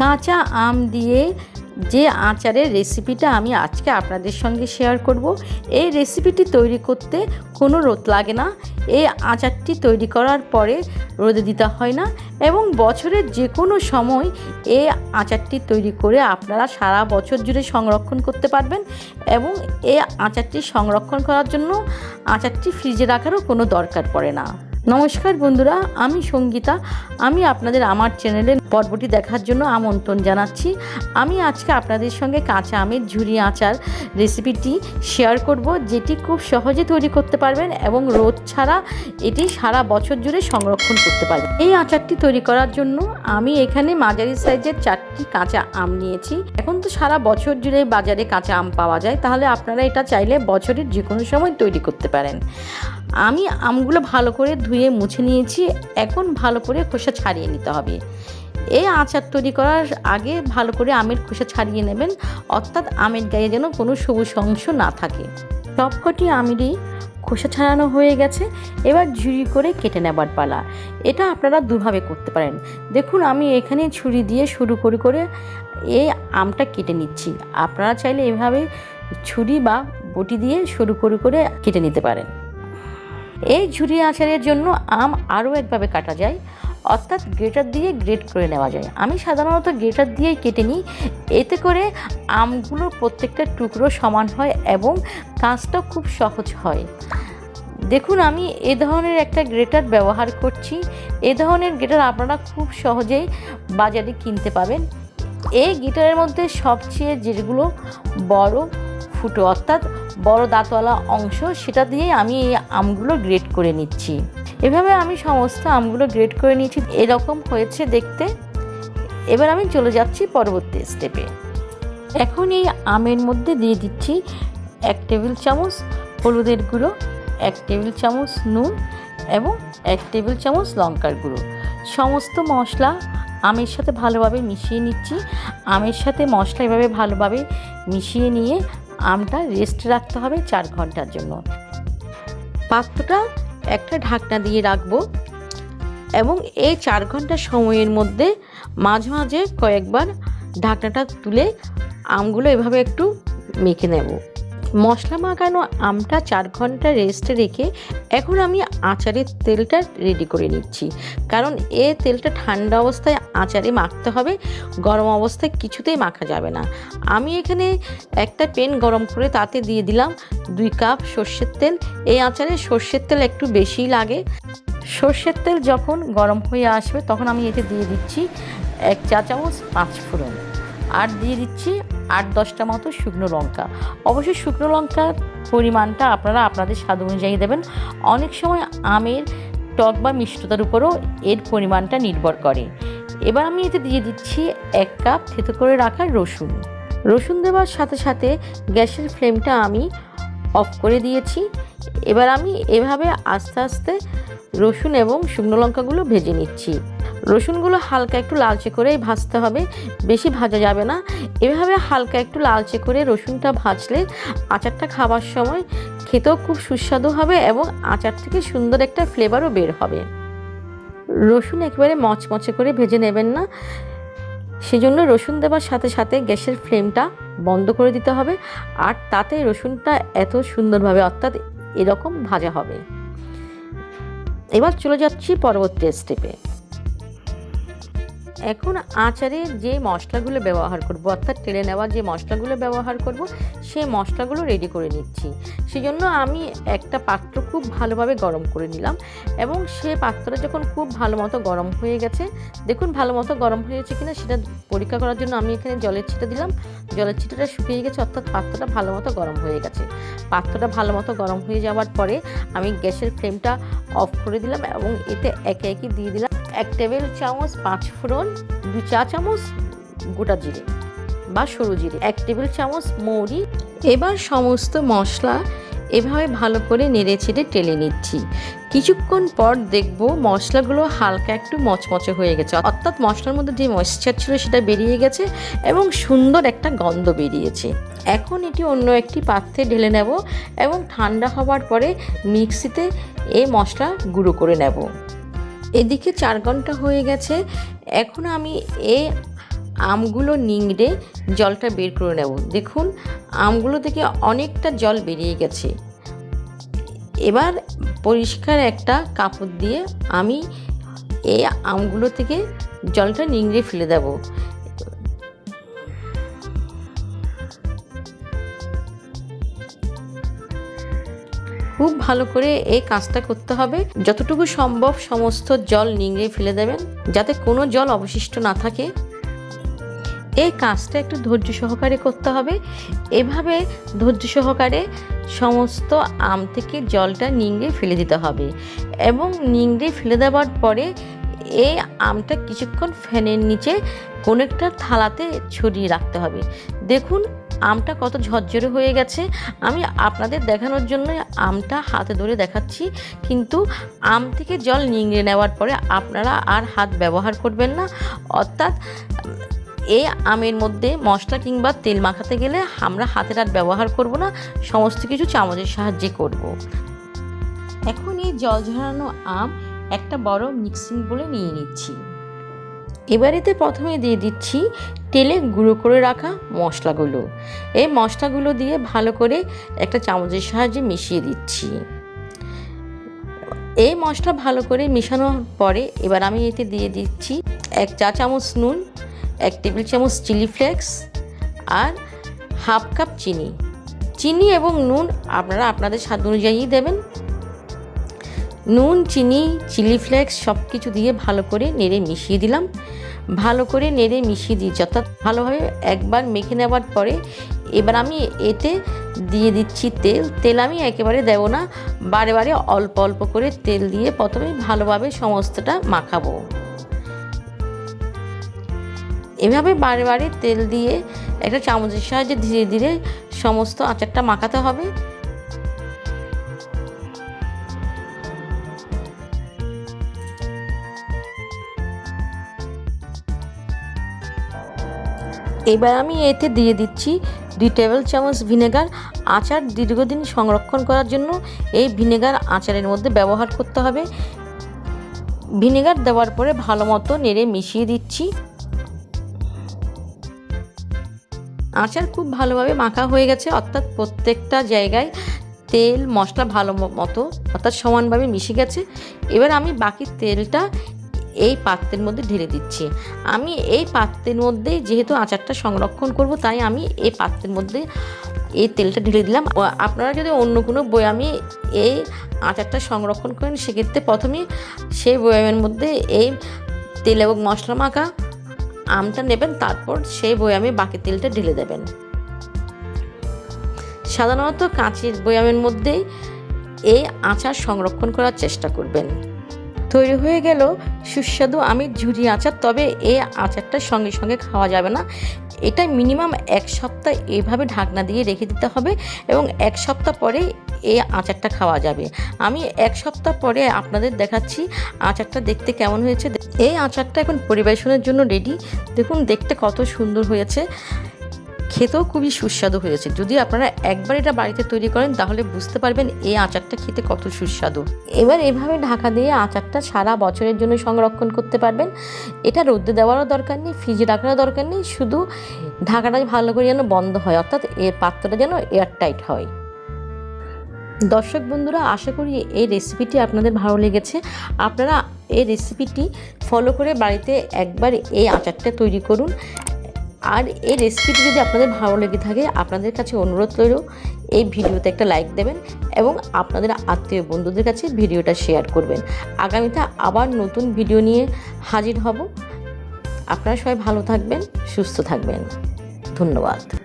কাঁচা আম দিয়ে যে আচারের রেসিপিটা আমি আজকে আপনাদের সঙ্গে শেয়ার করব, এই রেসিপিটি তৈরি করতে কোনো রোদ লাগে না। এই আচারটি তৈরি করার পরে রোদে দিতে হয় না এবং বছরের যে কোনো সময় এই আচারটি তৈরি করে আপনারা সারা বছর জুড়ে সংরক্ষণ করতে পারবেন এবং এই আচারটি সংরক্ষণ করার জন্য আচারটি ফ্রিজে রাখারও কোনো দরকার পড়ে না। নমস্কার বন্ধুরা, আমি সঙ্গীতা। আমি আপনাদের আমার চ্যানেলের পর্বটি দেখার জন্য আমন্ত্রণ জানাচ্ছি। আমি আজকে আপনাদের সঙ্গে কাঁচা আমের ঝুরি আচার রেসিপিটি শেয়ার করব, যেটি খুব সহজে তৈরি করতে পারবেন এবং রোদ ছাড়া এটি সারা বছর জুড়ে সংরক্ষণ করতে পারবেন। এই আচারটি তৈরি করার জন্য আমি এখানে মাঝারি সাইজের চারটি কাঁচা আম নিয়েছি। এখন তো সারা বছর জুড়ে বাজারে কাঁচা আম পাওয়া যায়, তাহলে আপনারা এটা চাইলে বছরের যে কোনো সময় তৈরি করতে পারেন। আমি আমগুলো ভালো করে ধুয়ে মুছে নিয়েছি, এখন ভালো করে খোসা ছাড়িয়ে নিতে হবে। এই আচার তৈরি করার আগে ভালো করে আমের খোসা ছাড়িয়ে নেবেন, অর্থাৎ আমের গায়ে যেন কোনো সবুজ অংশ না থাকে। সবকটি আমেরই খোসা ছাড়ানো হয়ে গেছে, এবার ঝুড়ি করে কেটে নেবার পালা। এটা আপনারা দুভাবে করতে পারেন। দেখুন, আমি এখানে ছুরি দিয়ে শুরু করে করে এই আমটা কেটে নিচ্ছি। আপনারা চাইলে এভাবে ছুরি বা বটি দিয়ে শুরু করে করে কেটে নিতে পারেন। এই ঝুরি আচারের জন্য আম আরও একভাবে কাটা যায়, অর্থাৎ গ্রেটার দিয়ে গ্রেট করে নেওয়া যায়। আমি সাধারণত গ্রেটার দিয়েই কেটে নিই, এতে করে আমগুলোর প্রত্যেকটা টুকরো সমান হয় এবং কাজটা খুব সহজ হয়। দেখুন, আমি এ ধরনের একটা গ্রেটার ব্যবহার করছি। এ ধরনের গ্রেটার আপনারা খুব সহজেই বাজারে কিনতে পাবেন। এই গিটারের মধ্যে সবচেয়ে যেগুলো বড়, ফুটো, অর্থাৎ বড় দাঁতওয়ালা অংশ, সেটা দিয়ে আমি এই আমগুলো গ্রেড করে নিচ্ছি। এভাবে আমি সমস্ত আমগুলো গ্রেড করে নিয়েছি। এরকম হয়েছে দেখতে। এবার আমি চলে যাচ্ছি পরবর্তী স্টেপে এখন এই আমের মধ্যে দিয়ে দিচ্ছি এক টেবিল চামচ হলুদের গুঁড়ো, এক টেবিল চামচ নুন এবং এক টেবিল চামচ লঙ্কার গুঁড়ো। সমস্ত মশলা আমের সাথে ভালোভাবে মিশিয়ে নিচ্ছি। আমের সাথে মশলা এভাবে ভালোভাবে মিশিয়ে নিয়ে আমটা রেস্ট রাখতে হবে চার ঘণ্টার জন্য। পাত্রটা একটা ঢাকনা দিয়ে রাখব এবং এই চার ঘণ্টা সময়ের মধ্যে মাঝে মাঝে কয়েকবার ঢাকনাটা তুলে আমগুলো এভাবে একটু মেখে নেব। মশলা মাখানো আমটা চার ঘণ্টা রেস্টে রেখে এখন আমি আচারের তেলটা রেডি করে নিচ্ছি। কারণ এ তেলটা ঠান্ডা অবস্থায় আচারে মাখতে হবে, গরম অবস্থায় কিছুতেই মাখা যাবে না। আমি এখানে একটা পেন গরম করে তাতে দিয়ে দিলাম দুই কাপ সর্ষের তেল। এই আচারে সর্ষের তেল একটু বেশিই লাগে। সর্ষের তেল যখন গরম হয়ে আসবে তখন আমি এতে দিয়ে দিচ্ছি এক চা চামচ পাঁচ ফোড়ন আর দিয়ে দিচ্ছি আট দশটা মতো শুকনো লঙ্কা। অবশ্যই শুকনো লঙ্কার পরিমাণটা আপনারা আপনাদের স্বাদ অনুযায়ী দেবেন। অনেক সময় আমের টক বা মিষ্টতার উপরও এর পরিমাণটা নির্ভর করে। এবার আমি এতে দিয়ে দিচ্ছি এক কাপ থেতো করে রাখা রসুন। রসুন দেওয়ার সাথে সাথে গ্যাসের ফ্লেমটা আমি অফ করে দিয়েছি। এবার আমি এভাবে আস্তে আস্তে রসুন এবং শুকনো লঙ্কাগুলো ভেজে নিচ্ছি। রসুনগুলো হালকা একটু লালচে করেই ভাজতে হবে, বেশি ভাজা যাবে না। এভাবে হালকা একটু লালচে করে রসুনটা ভাজলে আচারটা খাবার সময় খেতেও খুব সুস্বাদু হবে এবং আচার থেকে সুন্দর একটা ফ্লেভারও বের হবে। রসুন একেবারে মচমচে করে ভেজে নেবেন না। সেজন্য রসুন দেওয়ার সাথে সাথে গ্যাসের ফ্লেমটা বন্ধ করে দিতে হবে আর তাতে রসুনটা এত সুন্দরভাবে অর্থাৎ এরকম ভাজা হবে। এবার চলে যাচ্ছি পরবর্তী স্টেপে এখন আচারে যে মশলাগুলো ব্যবহার করব, অর্থাৎ তেলে নেওয়া যে মশলাগুলো ব্যবহার করব, সেই মশলাগুলো রেডি করে নিচ্ছি। সেজন্য আমি একটা পাত্র খুব ভালোভাবে গরম করে নিলাম এবং সে পাত্রটা যখন খুব ভালো মতো গরম হয়ে গেছে, দেখুন ভালো মতো গরম হয়েছে কিনা, সেটা পরীক্ষা করার জন্য আমি এখানে জলের ছিটা দিলাম। জলের ছিটাটা শুকিয়ে গেছে, অর্থাৎ পাত্রটা ভালো মতো গরম হয়ে গেছে। পাত্রটা ভালো মতো গরম হয়ে যাওয়ার পরে আমি গ্যাসের ফ্লেমটা অফ করে দিলাম এবং এতে একে একে দিয়ে দিলাম। এক টেবিল চামচ, পাঁচ ফোড়ন, দু চা চামচ, গোটা জিরে বা সরু জিরে, এক টেবিল চামচ মৌরি। এবার সমস্ত মশলা এভাবে ভালো করে নেড়ে ছেড়ে টেলে নিচ্ছি। কিছুক্ষণ পর দেখব মশলাগুলো হালকা একটু মচমচে হয়ে গেছে। অর্থাৎ মশলার মধ্যে যে ময়েশ্চার ছিল সেটা বেরিয়ে গেছে এবং সুন্দর একটা গন্ধ বেরিয়েছে। এখন এটি অন্য একটি পাত্রে ঢেলে নেব এবং ঠান্ডা হওয়ার পরে মিক্সিতে এই মশলা গুঁড়ো করে নেব। এদিকে চার ঘণ্টা হয়ে গেছে। এখন আমি এ আমগুলো নিংড়ে জলটা বের করে নেব। দেখুন, আমগুলো থেকে অনেকটা জল বেরিয়ে গেছে। এবার পরিষ্কার একটা কাপড় দিয়ে আমি এই আমগুলো থেকে জলটা নিংড়ে ফেলে দেব। খুব ভালো করে এই কাজটা করতে হবে। যতটুকু সম্ভব সমস্ত জল নিংড়ে ফেলে দেবেন, যাতে কোনো জল অবশিষ্ট না থাকে। এই কাজটা একটু ধৈর্য সহকারে করতে হবে। এভাবে ধৈর্য সহকারে সমস্ত আম থেকে জলটা নিংড়ে ফেলে দিতে হবে এবং নিংড়ে ফেলে দেওয়ার পরে এই আমটা কিছুক্ষণ ফ্যানের নিচে কোনো একটা থালাতে ছড়িয়ে রাখতে হবে। দেখুন আমটা কত ঝরঝরে হয়ে গেছে, আমি আপনাদের দেখানোর জন্য আমটা হাতে ধরে দেখাচ্ছি। কিন্তু আম থেকে জল নিংড়ে নেওয়ার পরে আপনারা আর হাত ব্যবহার করবেন না। অর্থাৎ এই আমের মধ্যে মশলা কিংবা তেল মাখাতে গেলে আমরা হাতের আর ব্যবহার করব না, সমস্ত কিছু চামচের সাহায্যে করব। এখন এই জল ঝরানো আম একটা বড় মিক্সিং বলে নিয়ে নিচ্ছি। এবারেতে প্রথমে দিয়ে দিচ্ছি তেলে গুঁড়ো করে রাখা মশলাগুলো। এই মশলাগুলো দিয়ে ভালো করে একটা চামচের সাহায্যে মিশিয়ে দিচ্ছি। এই মশলা ভালো করে মেশানোর পরে এবার আমি এতে দিয়ে দিচ্ছি এক চা চামচ নুন, এক টেবিল চামচ চিলি ফ্লেক্স আর হাফ কাপ চিনি। চিনি এবং নুন আপনারা আপনাদের স্বাদ অনুযায়ী দেবেন। নুন, চিনি, চিলি ফ্লেক্স সব কিছু দিয়ে ভালো করে নেড়ে মিশিয়ে দিলাম। ভালো করে নেড়ে মিশিয়ে দিয়েছি। অর্থাৎ ভালোভাবে একবার মেখে নেওয়ার পরে এবার আমি এতে দিয়ে দিচ্ছি তেল। তেল আমি একেবারে দেব না। বারে বারে অল্প অল্প করে তেল দিয়ে প্রথমে ভালোভাবে সমস্তটা মাখাবো। এভাবে বারে বারে তেল দিয়ে একটা চামচের সাহায্যে ধীরে ধীরে সমস্ত আচারটা মাখাতে হবে। এবার আমি এতে দিয়ে দিচ্ছি দুই টেবিল চামচ ভিনেগার, আচার দীর্ঘদিন সংরক্ষণ করার জন্য এই ভিনেগার আচারের মধ্যে ব্যবহার করতে হবে। ভিনেগার দেওয়ার পরে ভালো মতো নেড়ে মিশিয়ে দিচ্ছি। আচার খুব ভালোভাবে মাখা হয়ে গেছে, অর্থাৎ প্রত্যেকটা জায়গায় তেল, মশলা ভালো মতো, অর্থাৎ সমানভাবে মিশে গেছে। এবার আমি বাকি তেলটা এই পাত্রের মধ্যে ঢেলে দিচ্ছি। আমি এই পাত্রের মধ্যেই যেহেতু আচারটা সংরক্ষণ করব, তাই আমি এই পাত্রের মধ্যে এই তেলটা ঢেলে দিলাম। আপনারা যদি অন্য কোনো বয়ামে এই আচারটা সংরক্ষণ করেন, সেক্ষেত্রে প্রথমে সেই বয়ামের মধ্যে এই তেল এবং মশলা মাখা আমটা নেবেন, তারপর সেই বয়ামে বাকি তেলটা ঢেলে দেবেন। সাধারণত কাঁচের বয়ামের মধ্যেই এই আচার সংরক্ষণ করার চেষ্টা করবেন। তৈরি হয়ে গেল সুস্বাদু আমের ঝুরি আচার। তবে এই আচারটা সঙ্গে সঙ্গে খাওয়া যাবে না। এটা মিনিমাম এক সপ্তাহ এভাবে ঢাকনা দিয়ে রেখে দিতে হবে এবং এক সপ্তাহ পরে এই আচারটা খাওয়া যাবে। আমি এক সপ্তাহ পরে আপনাদের দেখাচ্ছি আচারটা দেখতে কেমন হয়েছে। এই আচারটা এখন পরিবেশনের জন্য রেডি দেখুন, দেখতে কত সুন্দর হয়েছে। খেতেও খুবই সুস্বাদু হয়েছে। যদি আপনারা একবার এটা বাড়িতে তৈরি করেন, তাহলে বুঝতে পারবেন এই আচারটা খেতে কত সুস্বাদু। এবার এভাবে ঢাকা দিয়ে আচারটা সারা বছরের জন্য সংরক্ষণ করতে পারবেন। এটা রোদে দেওয়ারও দরকার নেই, ফ্রিজে রাখারও দরকার নেই, শুধু ঢাকাটা ভালো করে যেন বন্ধ হয়, অর্থাৎ এর পাত্রটা যেন এয়ারটাইট হয়। দর্শক বন্ধুরা, আশা করি এই রেসিপিটি আপনাদের ভালো লেগেছে। আপনারা এই রেসিপিটি ফলো করে বাড়িতে একবার এই আচারটা তৈরি করুন। আর এই রেসিপিটি যদি আপনাদের ভালো লেগে থাকে, আপনাদের কাছে অনুরোধ রইল, এই ভিডিওতে একটা লাইক দেবেন এবং আপনাদের আত্মীয় বন্ধুদের কাছে ভিডিওটা শেয়ার করবেন। আগামীতে আবার নতুন ভিডিও নিয়ে হাজির হব। আপনারা সবাই ভালো থাকবেন, সুস্থ থাকবেন। ধন্যবাদ।